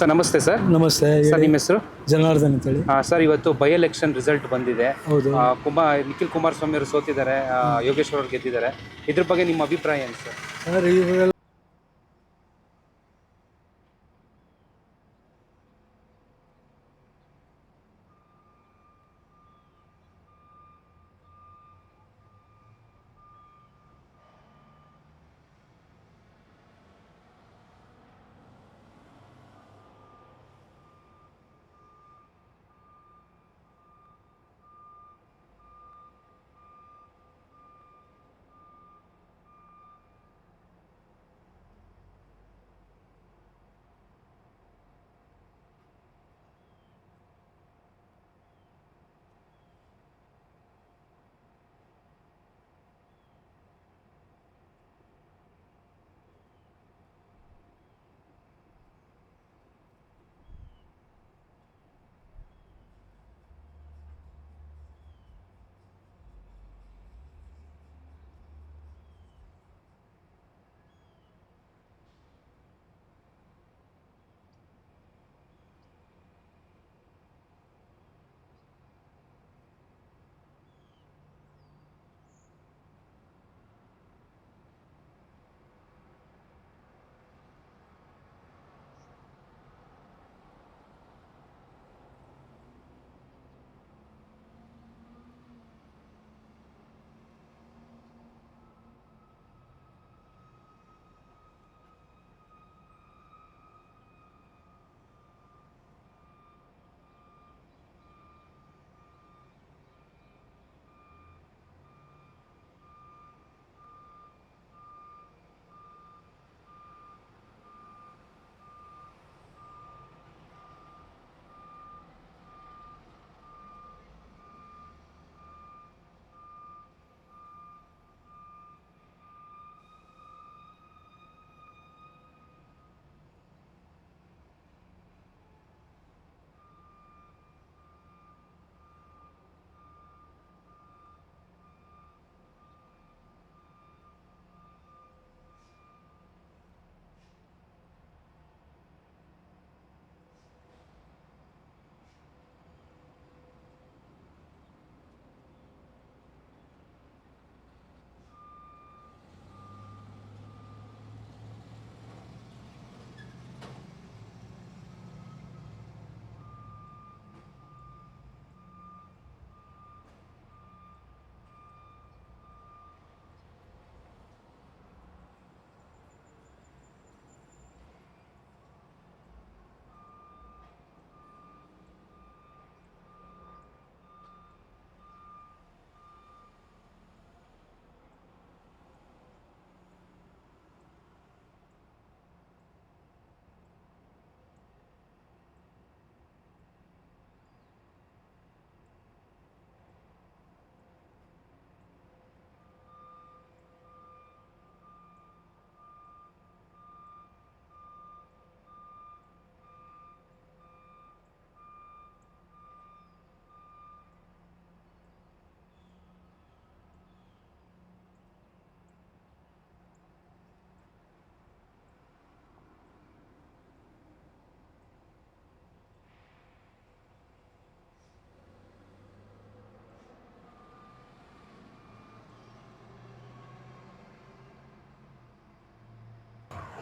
Sir ನಮಸ್ತೆ sir. ನಮಸ್ತೆ sir ನಿಮ್ಮ ಹೆಸರು? ಜನಾರ್ದನ್ ಅಂತೇಳಿ. ಆ, ಸರ್ ಇವತ್ತು ಬೈ ಎಲೆಕ್ಷನ್ ರಿಸಲ್ಟ್ ಬಂದಿದೆ. ಹೌದು. ಆ, ಕುಮಾರ್ ನಿಖಿಲ್ ಕುಮಾರಸ್ವಾಮಿ ಅವರು ಸೋತಿದ್ದಾರೆ ಆ, ಯೋಗೇಶ್ವರ್ ಅವರು ಗೆದ್ದಿದ್ದಾರೆ. ಇದ್ರ ಬಗ್ಗೆ ನಿಮ್ಮ ಅಭಿಪ್ರಾಯ ಏನು ಸರ್? ಸರ್ ಇವರೆಲ್ಲ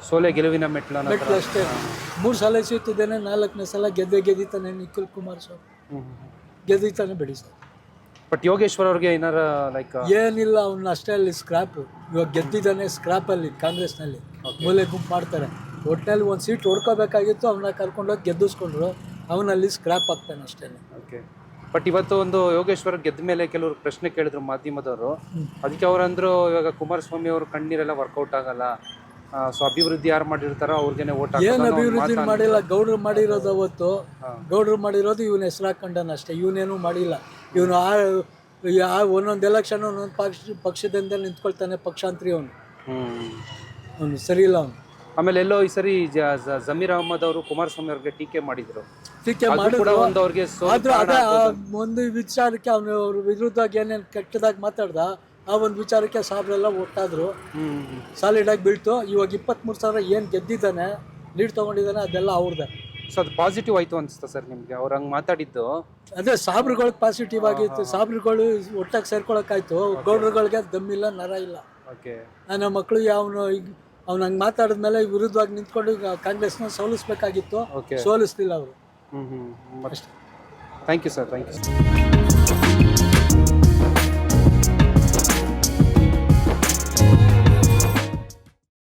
ಸೋಲೆ ಗೆಲುವಿನ ಮೆಟ್ಲು ಅನ್ನೋ ಮೆಟ್ಲು ಅಷ್ಟೇ. ಮೂರು ಸಲ ಸಿಗುತ್ತಿದ್ದೇನೆ ನಾಲ್ಕನೇ ಸಲ ಗೆದ್ದೆ ಗೆದ್ದಿತಾನೆ ನಿಖಿಲ್ ಕುಮಾರಸ್ವಾಮಿ ಗೆದ್ದಿತಾನೆ ಬಿಡಿ ಸರ್. ಬಟ್ ಯೋಗೇಶ್ವರ್ ಅವ್ರಿಗೆ ಏನಾರ ಲೈಕ್ ಏನಿಲ್ಲ ಅವ್ನ ಅಷ್ಟೇ ಅಲ್ಲಿ ಸ್ಕ್ರಾಪ್ ಇವಾಗ ಗೆದ್ದಿದ್ದಾನೆ ಸ್ಕ್ರಾಪ್ ಅಲ್ಲಿ ಕಾಂಗ್ರೆಸ್ನಲ್ಲಿ. ಮೂಲೆ ಗುಂಪು ಮಾಡ್ತಾರೆ. ಒಟ್ಟಿನಲ್ಲಿ ಒಂದು ಸೀಟ್ ಹೊಡ್ಕೋಬೇಕಾಗಿತ್ತು ಅವನ್ನ ಕರ್ಕೊಂಡೋಗಿ ಗೆದ್ದಿಸ್ಕೊಂಡ್ರು. ಅವನಲ್ಲಿ ಸ್ಕ್ರಾಪ್ ಆಗ್ತಾನೆ ಅಷ್ಟೇ. ಓಕೆ ಬಟ್ ಇವತ್ತು ಒಂದು ಯೋಗೇಶ್ವರ್ ಗೆದ್ದ ಮೇಲೆ ಕೆಲವರು ಪ್ರಶ್ನೆ ಕೇಳಿದ್ರು ಮಾಧ್ಯಮದವರು. ಅದಕ್ಕೆ ಅವ್ರಂದ್ರು ಇವಾಗ ಕುಮಾರಸ್ವಾಮಿ ಅವರು ಕಣ್ಣೀರೆಲ್ಲ ವರ್ಕೌಟ್ ಆಗಲ್ಲ. ಸೊ ಅಭಿವೃದ್ಧಿ ಯಾರು ಮಾಡಿರ್ತಾರೋ ಅವ್ರಿಗೆ ಓಟ್ ಏನು ಅಭಿವೃದ್ಧಿ ಮಾಡಿಲ್ಲ ಗೌಡ್ರು ಮಾಡಿರೋದು ಅವತ್ತು. ಗೌಡ್ರು ಮಾಡಿರೋದು ಇವನ್ ಹೆಸರು ಹಾಕೊಂಡನ ಅಷ್ಟೇ ಇವನೇನು ಮಾಡಿಲ್ಲ. ಇವನು ಆ ಆ ಒಂದೊಂದು ಎಲೆಕ್ಷನ್ ಒಂದೊಂದು ಪಕ್ಷ ಪಕ್ಷದಿಂದ ನಿಂತ್ಕೊಳ್ತಾನೆ ಪಕ್ಷಾಂತರಿ ಅವನು. ಹ್ಮ್. ಅವನು ಸರಿ ಇಲ್ಲ ಅವನು. ಆಮೇಲೆ ಎಲ್ಲೋ ಈ ಸರಿ ಜಮೀರ್ ಅಹಮದ್ ಅವರು ಕುಮಾರಸ್ವಾಮಿ ಅವ್ರಿಗೆ ಟೀಕೆ ಮಾಡಿದ್ರು. ಟೀಕೆ ಮಾಡಿದ್ರು. ಒಂದು ಅವ್ರಿಗೆ ಸೋಲು ಅದೇ ಒಂದು ವಿಚಾರಕ್ಕೆ ಅವನು ಅವ್ರ ವಿರುದ್ಧವಾಗಿ ಏನೇನು ಕೆಟ್ಟದಾಗಿ ಮಾತಾಡ್ದ ಆ ಒಂದು ವಿಚಾರಕ್ಕೆ ಸಾಬ್ರೆಲ್ಲ ಒಟ್ಟಾದ್ರು. ಸಾಲಿಡ್ ಆಗಿ ಬೀಳ್ತು. ಇವಾಗ ಇಪ್ಪತ್ಮೂರು ಸಾವಿರ ಏನು ಗೆದ್ದಿದ್ದಾನೆ ಲೀಡ್ ತೊಗೊಂಡಿದ್ದಾನೆ ಅದೆಲ್ಲ ಅವ್ರದ್ದೆ ಸೊ ಅದು ಪಾಸಿಟಿವ್ ಆಯ್ತು ಅನಿಸ್ತು ಸರ್ ನಿಮಗೆ? ಅವ್ರು ಹಂಗೆ ಮಾತಾಡಿದ್ದು? ಅದೇ ಸಾಬ್ರುಗಳಿಗೆ ಪಾಸಿಟಿವ್ ಆಗಿತ್ತು. ಸಾಬ್ರುಗಳು ಒಟ್ಟಾಗಿ ಸೇರ್ಕೊಳಕ್ಕಾಯ್ತು. ಗೌಡ್ರುಗಳಿಗೆ ದಮ್ಮಿಲ್ಲ ನರ ಇಲ್ಲ. ಓಕೆ ನನ್ನ ಮಕ್ಕಳಿಗೆ ಅವನು ಈಗ ಅವ್ನು ಹಂಗೆ ಮಾತಾಡಿದ್ಮೇಲೆ ವಿರುದ್ಧವಾಗಿ ನಿಂತ್ಕೊಂಡು ಈಗ ಕಾಂಗ್ರೆಸ್ನ ಸೋಲಿಸ್ಬೇಕಾಗಿತ್ತು. ಓಕೆ ಸೋಲಿಸ್ತಿಲ್ಲ ಅವರು. ಹ್ಞೂ ಹ್ಞೂ thank you sir thank you